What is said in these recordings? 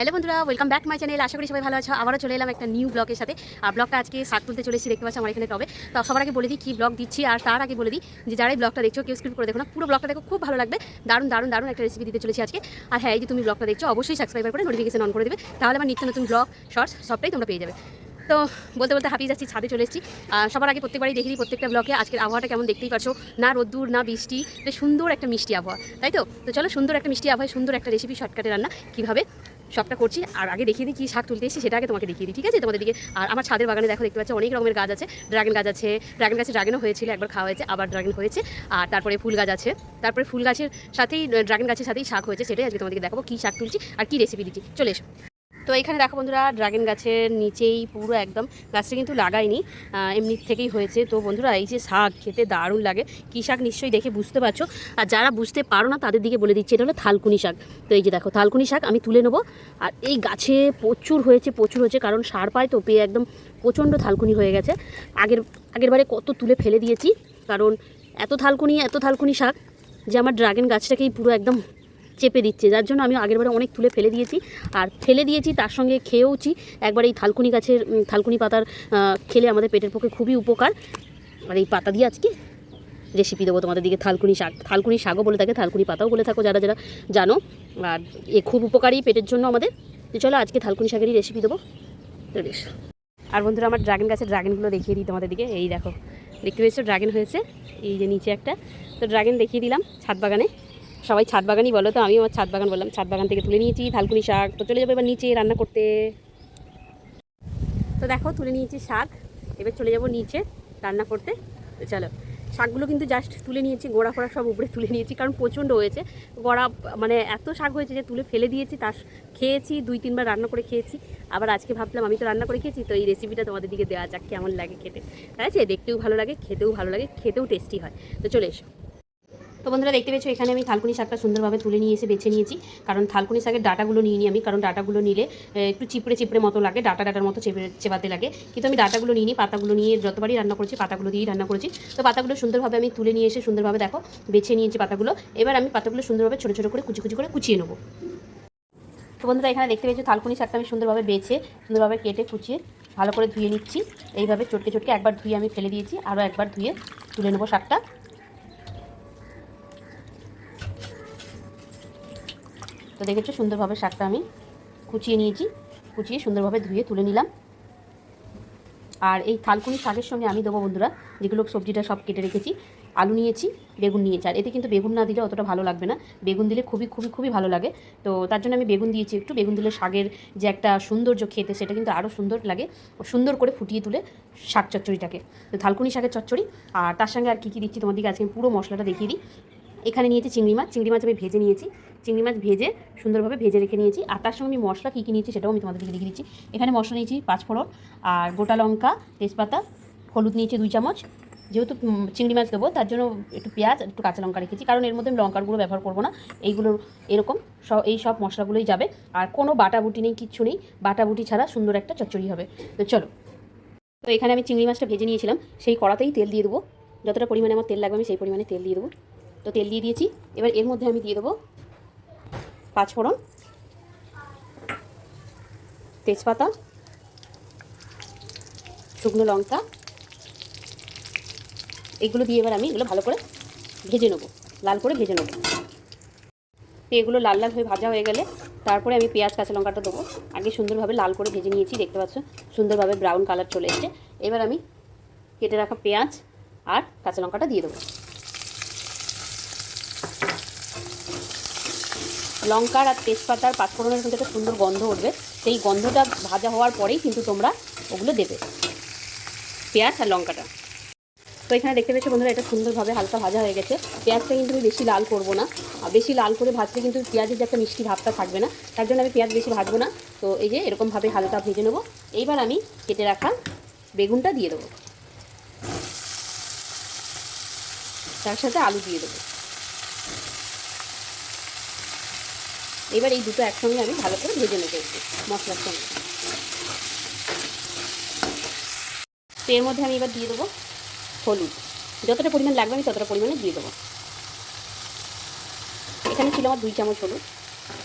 Hello বন্ধুরা welcome back my channel আশা করি সবাই ভালো আছো। আবারও চলে এলাম একটা নিউ ব্লগের সাথে। আর ব্লগটা আজকে শাক তুলতে চলেছি, দেখতে পাচ্ছি আমার এখানে টবে। তো সবার আগে বলে দিই, কী ব্লগ দিচ্ছি, আর তার আগে বলে দিই যে যারাই ব্লগটা দেখছ, কেউ স্ক্রিপ্ট করে দেখো না। পুরো ব্লগটা দেখো, খুব ভালো লাগবে। দারুণ দারুণ দারুণ একটা রেসিপি দিতে চলেছি আজকে। আর হ্যাঁ এই যে তুমি ব্লগটা দেখছ, অবশ্যই সাবস্ক্রাইবার করে নোটিফিকেশন অন করে দেবে। তাহলে আমার নিত্য নতুন ব্লগ শর্টস সবটাই তোমরা পেয়ে যাবে। তো বলতে বলতে হাঁপিয়ে যাচ্ছি, ছাদে চলে এসেছি। আর সবার আগে প্রত্যেকবারই দেখি প্রত্যেকটা ব্লকে আজকের আবহাওয়াটা কেমন দেখতেই পারছ? না রোদ্দুর, না বৃষ্টি, বেশ সুন্দর একটা মিষ্টি আবহাওয়া। তাই তো? তো চলো সুন্দর একটা মিষ্টি আবহাওয়া সুন্দর একটা রেসিপি শর্টকাটে রান্না। কীভাবে? সবটা করছি। আর আগে দেখিয়ে দিই কী শাক তুলতে এসেছি, সেটা আগে তোমাকে দেখিয়ে দিই, ঠিক আছে? তোমাদের দিকে, আর আমার ছাদের বাগানে দেখো, দেখতে পাচ্ছি অনেক রকমের গাছ আছে। ড্রাগন গাছ আছে, ড্রাগন গাছে ড্রাগনও হয়েছিল, একবার খাওয়া হয়েছে, আবার ড্রাগন হয়েছে, আর তারপরে ফুল গাছ আছে। তারপরে ফুল গাছের সাথেই, ড্রাগন গাছের সাথেই শাক হয়েছে, সেটাই আজকে তোমাদেরকে দেখাবো, কী শাক তুলছি আর কী রেসিপি দিচ্ছি। চলে এসো। তো এখানে দেখো বন্ধুরা, ড্রাগন গাছের নিচেই পুরো একদম গাছটা কিন্তু লাগাইনি। এমনি থেকেই হয়েছে। তো বন্ধুরা, এই যে শাক খেতে দারুণ লাগে। কী শাক নিশ্চয়ই দেখে বুঝতে পারছ? আর যারা বুঝতে পারো না, তাদের দিকে বলে দিচ্ছি, এটা হলো থালকুনি শাক। তো এই যে দেখো, থালকুনি শাক আমি তুলে নেব। আর এই গাছে প্রচুর হয়েছে প্রচুর হয়েছে, কারণ সার পায় তো, পেয়ে একদম প্রচণ্ড থালকুনি হয়ে গেছে। আগের আগের বারে কত তুলে ফেলে দিয়েছি, কারণ এত থালকুনি এত থালকুনি শাক যে আমার ড্রাগন গাছটাকেই পুরো একদম চেপে দিচ্ছে, যার জন্য আমি আগেরবারে অনেক তুলে ফেলে দিয়েছি। আর ফেলে দিয়েছি, তার সঙ্গে খেয়েওছি। একবার এই থালকুনি গাছের থালকুনি পাতার খেলে আমাদের পেটের পক্ষে খুবই উপকার। আর এই পাতা দিয়ে আজকে রেসিপি দেবো তোমাদের দিকে, থালকুনি শাক। থালকুনি শাকও বলে থাকে, থালকুনি পাতাও বলে থাকো, যারা যারা জানো। আর এ খুব উপকারী পেটের জন্য আমাদের। চলো আজকে থালকুনি শাকেরই রেসিপি দেবো। এসো। আর বন্ধুরা, আমার ড্রাগন গাছের ড্রাগনগুলো দেখিয়ে দিই তোমাদের দিকে। এই দেখো, দেখতে পেয়েছ? ড্রাগন হয়েছে। এই যে নিচে একটা। তো ড্রাগন দেখিয়ে দিলাম ছাদ বাগানে। সবাই ছাদ বাগানই বলো তো আমি আমার ছাদ বাগান বললাম, ছাদ বাগান থেকে তুলে নিয়েছি, থালকুনি শাক, তো চলে যাব এবার নিচে রান্না করতে। তো দেখো, তুলে নিয়েছি শাক, এবার চলে যাব নিচে রান্না করতে। চলো, শাকগুলো কিন্তু জাস্ট তুলে নিয়েছি, গোড়া ফোড়া সব উপরে তুলে নিয়েছি, কারণ প্রচণ্ড হয়েছে। গোড়া মানে এত শাক হয়েছে যে তুলে ফেলে দিয়েছি, তার খেয়েছি, দুই তিনবার রান্না করে খেয়েছি। আবার আজকে ভাবলাম আমি তো রান্না করে খেয়েছি, তো এই রেসিপিটা তোমাদের দিকে দেওয়া যাক, কেমন লাগে খেতে। ঠিক আছে, দেখতেও ভালো লাগে, খেতেও ভালো লাগে, খেতেও টেস্টি হয়। তো চলে এসো। তো বন্ধুরা দেখতে পেয়েছ, এখানে আমি থালকুনি শাকটা সুন্দরভাবে তুলে নিয়ে এসে বেছে নিয়েছি। কারণ থালকুনি শাকের ডাটাগুলো নিয়ে নিই আমি, কারণ ডাটাগুলো নিলে একটু চিপড়ে চিপড়ে মতো লাগে, ডাটা ডাটার মতো চেপে, চেপাতে লাগে। কিন্তু আমি ডাটাগুলো নিয়ে নিই পাতাগুলো নিয়ে যতবারই রান্না করেছি, পাতাগুলো দিয়েই রান্না করেছি। তো পাতাগুলো সুন্দরভাবে আমি তুলে নিয়ে এসে সুন্দরভাবে দেখো, বেছে নিয়েছি পাতাগুলো। এবার আমি পাতাগুলো সুন্দরভাবে ছোটো ছোটো করে, কুচি কুচি করে কুচিয়ে নেব। তো বন্ধুরা এখানে দেখতে পেয়েছ, থালকুনি শাকটা আমি সুন্দরভাবে বেছে, সুন্দরভাবে কেটে কুচিয়ে ভালো করে ধুয়ে নিচ্ছি। এইভাবে চটকে চটকে একবার ধুয়ে আমি ফেলে দিয়েছি, আরও একবার ধুয়ে তুলে নেব শাকটা। তো দেখেছ, সুন্দরভাবে শাকটা আমি কুচিয়ে নিয়েছি। কুচিয়ে সুন্দরভাবে ধুয়ে তুলে নিলাম। আর এই থালকুনি শাকের সঙ্গে আমি দেবো বন্ধুরা, যেগুলো সবজিটা সব কেটে রেখেছি, আলু নিয়েছি, বেগুন নিয়েছি। আর এতে কিন্তু বেগুন না দিলে অতটা ভালো লাগবে না। বেগুন দিলে খুবই খুবই খুবই ভালো লাগে। তো তার জন্য আমি বেগুন দিয়েছি একটু। বেগুন দিলে শাকের যে একটা সৌন্দর্য খেতে, সেটা কিন্তু আরও সুন্দর লাগে। সুন্দর করে ফুটিয়ে তুলে শাক চচ্চড়িটাকে। তো থালকুনি শাকের চচ্চড়ি। আর তার সঙ্গে আর কী কী দিচ্ছি তোমাদেরকে, আজকে পুরো মশলাটা দেখিয়ে দিই। এখানে নিয়েছি চিংড়ি মাছ। চিংড়ি মাছ আমি ভেজে নিয়েছি। চিংড়ি মাছ ভেজে সুন্দরভাবে ভেজে রেখে নিয়েছি। আর তার সঙ্গে আমি মশলা কী কী নিয়েছি সেটাও আমি তোমাদের দিকে লিখে দিচ্ছি। এখানে মশলা নিয়েছি পাঁচফোড়ন আর গোটা লঙ্কা, তেজপাতা, হলুদ নিয়েছি দুই চামচ। যেহেতু চিংড়ি মাছ দেবো, তার জন্য একটু পেঁয়াজ একটু কাঁচা লঙ্কা রেখেছি। কারণ এর মধ্যে আমি লঙ্কার গুঁড়ো ব্যবহার করব না। এইগুলো এরকম সব এই সব মশলাগুলোই যাবে। আর কোনো বাটাবুটি নেই, কিচ্ছু নেই। বাটাবুটি ছাড়া সুন্দর একটা চচ্চড়ি হবে। তো চলো। তো এখানে আমি চিংড়ি মাছটা ভেজে নিয়েছিলাম। সেই কড়াতেই তেল দিয়ে দেবো। যতটা পরিমাণে আমার তেল লাগবে আমি সেই পরিমাণে তেল দিয়ে দেবো। তো তেল দিয়ে দিয়েছি। এবার এর মধ্যে আমি দিয়ে দেবো পাঁচফোড়ন। তেজপাতা। শুকনো লঙ্কা। এগুলো দিয়ে এবার আমি এগুলো ভালো করে ভেজে নেব। লাল করে ভেজে নেব। এগুলো লাল লাল হয়ে ভাজা হয়ে গেলে তারপরে আমি পেঁয়াজ, কাঁচা লঙ্কাটা দেবো। আগে সুন্দরভাবে লাল করে ভেজে নিয়েছি, দেখতে পাচ্ছ? সুন্দরভাবে ব্রাউন কালার চলে এসছে। এবার আমি কেটে রাখা পেঁয়াজ আর কাঁচা লঙ্কাটা দিয়ে দেবো। লঙ্কার আর তেজপাতার পাঁচফোড়নের কিন্তু একটা সুন্দর গন্ধ উঠবে। সেই গন্ধটা ভাজা হওয়ার পরেই কিন্তু তোমরা ওগুলো দেবে। পেঁয়াজ আর লঙ্কাটা। তো এখানে দেখতে পেয়েছ বন্ধুরা, এটা সুন্দরভাবে হালকা ভাজা হয়ে গেছে। পেঁয়াজটা কিন্তু আমি বেশি লাল করব না। আর বেশি লাল করে ভাজলে কিন্তু পেঁয়াজের যে একটা মিষ্টি ভাবটা থাকবে না, তার জন্য আমি পেঁয়াজ বেশি ভাজবো না। তো এই যে এরকমভাবে হালকা ভেজে নেব। এইবার আমি কেটে রাখা বেগুনটা দিয়ে দেবো। তার সাথে আলু দিয়ে দেবো। এবার এই দুটো একসঙ্গে আমি ভালো করে ভেজে নেব মশলার সঙ্গে। তো এর মধ্যে আমি এবার দিয়ে দেবো হলুদ। যতটা পরিমাণ লাগবে আমি ততটা পরিমাণে দিয়ে দেবো। এখানে ছিল আমার দুই চামচ হলুদ।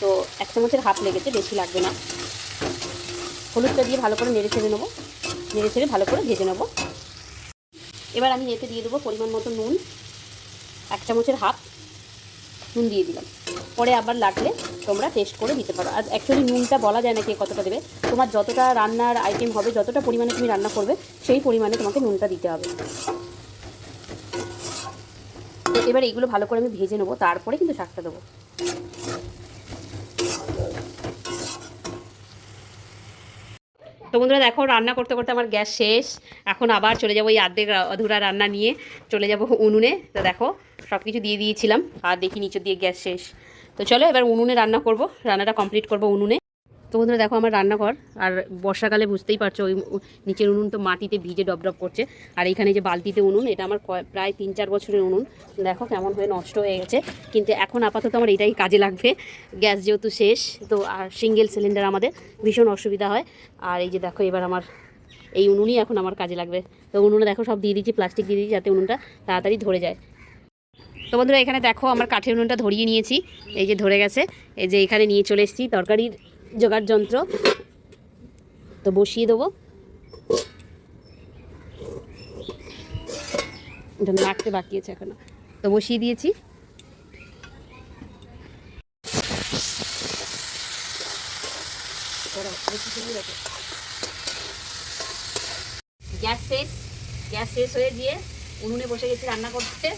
তো এক চামচের হাফ লেগেছে, বেশি লাগবে না। হলুদটা দিয়ে ভালো করে নেড়ে ছেড়ে নেব। নেড়ে ছেড়ে ভালো করে ভেজে নেব। এবার আমি এতে দিয়ে দেবো পরিমাণ মতো নুন। এক চামচের হাফ। নুন দিয়ে দিলাম। পরে আবার লাগলে তোমরা টেস্ট করে দিতে পারো। আর অ্যাকচুয়ালি নুনটা বলা যায় না কে কতটা দেবে। তোমার যতটা রান্নার আইটেম হবে, যতটা পরিমাণে তুমি রান্না করবে, সেই পরিমাণে তোমাকে নুনটা দিতে হবে। তো এবার এইগুলো ভালো করে আমি ভেজে নেব, তারপরে কিন্তু শাকটা দেবো। তো বন্ধুরা দেখো, রান্না করতে করতে আমার গ্যাস শেষ। এখন আবার চলে যাব এই আর্ধেক অধুরা রান্না নিয়ে। চলে যাব উনুনে। তো দেখো সব কিছু দিয়ে দিয়েছিলাম। আর দেখি নিচে দিয়ে গ্যাস শেষ। তো চলো এবার উনুনে রান্না করব। রান্নাটা কমপ্লিট করব উনুনে। তো বন্ধুরা দেখো আমার রান্নাঘর, আর বর্ষাকালে বুঝতেই পারছ, ওই নিচের উনুন তো মাটিতে ভিজে ডব ডব করছে। আর এখানে যে বালতিতে উনুন, এটা আমার প্রায় তিন চার বছরের উনুন। দেখো কেমন হয়ে নষ্ট হয়ে গেছে। কিন্তু এখন আপাতত আমার এটাই কাজে লাগবে। গ্যাস যেহেতু শেষ, তো আর সিঙ্গেল সিলিন্ডার আমাদের ভীষণ অসুবিধা হয়। আর এই যে দেখো, এবার আমার এই উনুনই এখন আমার কাজে লাগবে। তো উনুনে দেখো সব দিয়ে দিচ্ছি প্লাস্টিক দিয়ে দিচ্ছি যাতে উনুনটা তাড়াতাড়ি ধরে যায়। তো বন্ধুরা, এখানে দেখো আমার কাঠের উনুনটা ধরিয়ে নিয়েছি। এই যে ধরে গেছে, এই যে এখানে নিয়ে চলে এসেছি তরকারির। জোগাড় যন্ত্র। তো বসিয়ে দেবো। এটা বাকি আছে এখনও। তো বসিয়ে দিয়েছি। গ্যাস শেষ। গ্যাস শেষ হয়ে গিয়ে উনুনে বসে গেছি রান্না করতে।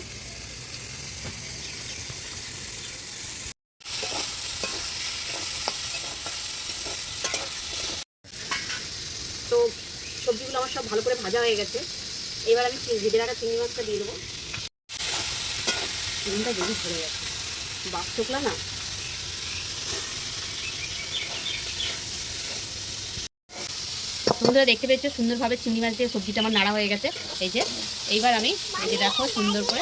তো সবজিগুলো আমার সব ভালো করে ভাজা হয়ে গেছে। এবার আমি ভেজে রাখা চিংড়ি মাছটা দিয়ে দেবো। চিংড়িটা জলদি ধরে গেছে বাপ চোখলা না? বন্ধুরা দেখতে পেয়েছ, সুন্দরভাবে চিংড়ি মাছ দিয়ে সবজিটা আমার নাড়া হয়ে গেছে। এই যে, এইবার আমি এই যে দেখো সুন্দর করে,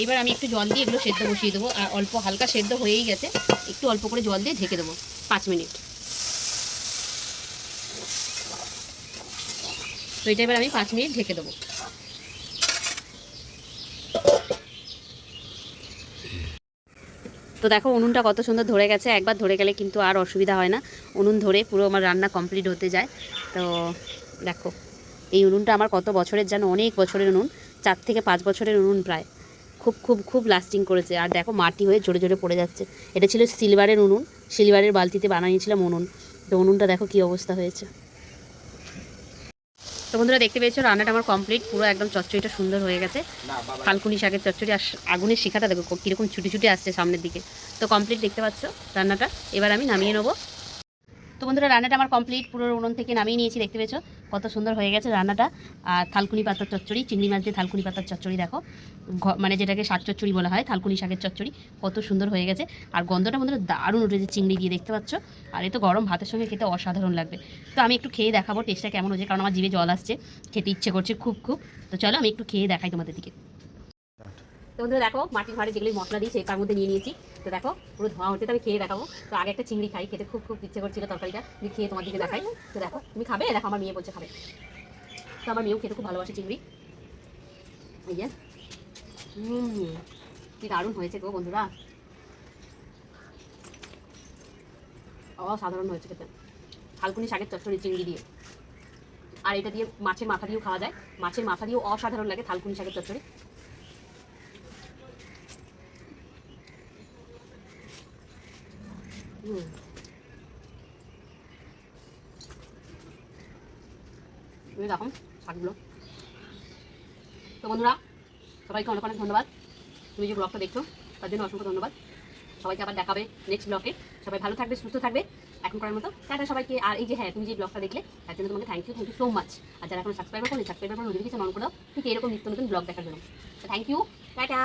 এইবার আমি একটু জল দিয়ে এগুলো সেদ্ধ বসিয়ে দেবো। আর অল্প হালকা সেদ্ধ হয়েই গেছে, একটু অল্প করে জল দিয়ে ঢেকে দেবো, পাঁচ মিনিট। তো এটা এবার আমি পাঁচ মিনিট ঢেকে দেবো। তো দেখো, উনুনটা কত সুন্দর ধরে গেছে। একবার ধরে গেলে কিন্তু আর অসুবিধা হয় না। উনুন ধরে পুরো আমার রান্না কমপ্লিট হতে যায়। তো দেখো, এই উনুনটা আমার কত বছরের জানো? অনেক বছরের উনুন, চার থেকে পাঁচ বছরের উনুন প্রায়। খুব খুব খুব লাস্টিং করেছে। আর দেখো, মাটি হয়ে জোরে জোরে পড়ে যাচ্ছে। এটা ছিল সিলভারের উনুন। সিলভারের বালতিতে বানিয়েছিলাম উনুন। তো উনুনটা দেখো কী অবস্থা হয়েছে। তো বন্ধুরা দেখতে পেয়েছ রান্নাটা আমার কমপ্লিট পুরো একদম চচ্চড়িটা সুন্দর হয়ে গেছে। ফালকুনি শাকের চচ্চড়ি আর আগুনের শিখাটা দেখো কীরকম ছুটি ছুটি আসছে সামনের দিকে। তো কমপ্লিট দেখতে পাচ্ছ রান্নাটা। এবার আমি নামিয়ে নেব। তো বন্ধুরা রান্নাটা আমার কমপ্লিট পুরো উনুন থেকে নামিয়ে নিয়েছি দেখতে পেয়েছ। কত সুন্দর হয়ে গেছে রান্নাটা। আর থালকুনি পাতার চচ্চড়ি, চিংড়ি মাছ দিয়ে থালকুনি পাতার চচ্চড়ি দেখো। মানে যেটাকে শাক চচ্চড়ি বলা হয়, থালকুনি শাকের চচ্চড়ি, কত সুন্দর হয়ে গেছে। আর গন্ধটা বন্ধুরা দারুণ উঠেছে চিংড়ি দিয়ে, দেখতে পাচ্ছ? আর এ তো গরম, ভাতের সঙ্গে খেতে অসাধারণ লাগবে। তো আমি একটু খেয়ে দেখাবো টেস্টটা কেমন হয়েছে, কারণ আমার জিভে জল আসছে, খেতে ইচ্ছে করছে খুব খুব। তো চলো আমি একটু খেয়ে দেখাই তোমাদের দিকে। তো দেখো, মাটির ঘরে যেগুলি মশলা দিই সেই তার মধ্যে নিয়ে নিয়েছি। তো দেখো, পুরো ধোঁয়া হচ্ছে তো আমি খেয়ে দেখাবো। তো আগে একটা চিংড়ি খাই, খেতে খুব খুব ইচ্ছে করছিল তরকারিটা। আমি খেয়ে তোমার দিকে দেখাই। তো দেখো, তুমি খাবে? দেখো, আমার মেয়ে বলছে খাবে। তো আমার মেয়েও খেতে খুব ভালোবাসে চিংড়ি। এই যে। কি দারুণ হয়েছে গো বন্ধুরা। অসাধারণ হয়েছে খেতে। ফাল্গুনি শাকের চচ্চড়ি চিংড়ি দিয়ে। আর এটা দিয়ে মাছের মাথা দিয়েও খাওয়া যায়। মাছের মাথা দিয়েও অসাধারণ লাগে থালকুনি শাকের চচ্চড়ি। তো বন্ধুরা, সবাইকে অনেক অনেক ধন্যবাদ। তুমি যে ব্লগটা দেখছ, তার জন্য অসংখ্য ধন্যবাদ। সবাইকে আবার দেখাবে নেক্সট ব্লগে সবাই ভালো থাকবে, সুস্থ থাকবে। এখন করার মতো। টাটা সবাইকে। আর এই যে হ্যাঁ তুমি যে ব্লগটা দেখলে, তার জন্য তোমাকে thank you thank you so much আর যারা এখন সাবস্ক্রাইবার করলে সাবস্ক্রাইবার করে নোটিফিকেশন অন করে ঠিক এরকম নিত্য নতুন ব্লগ দেখার জন্য। Thank you tata.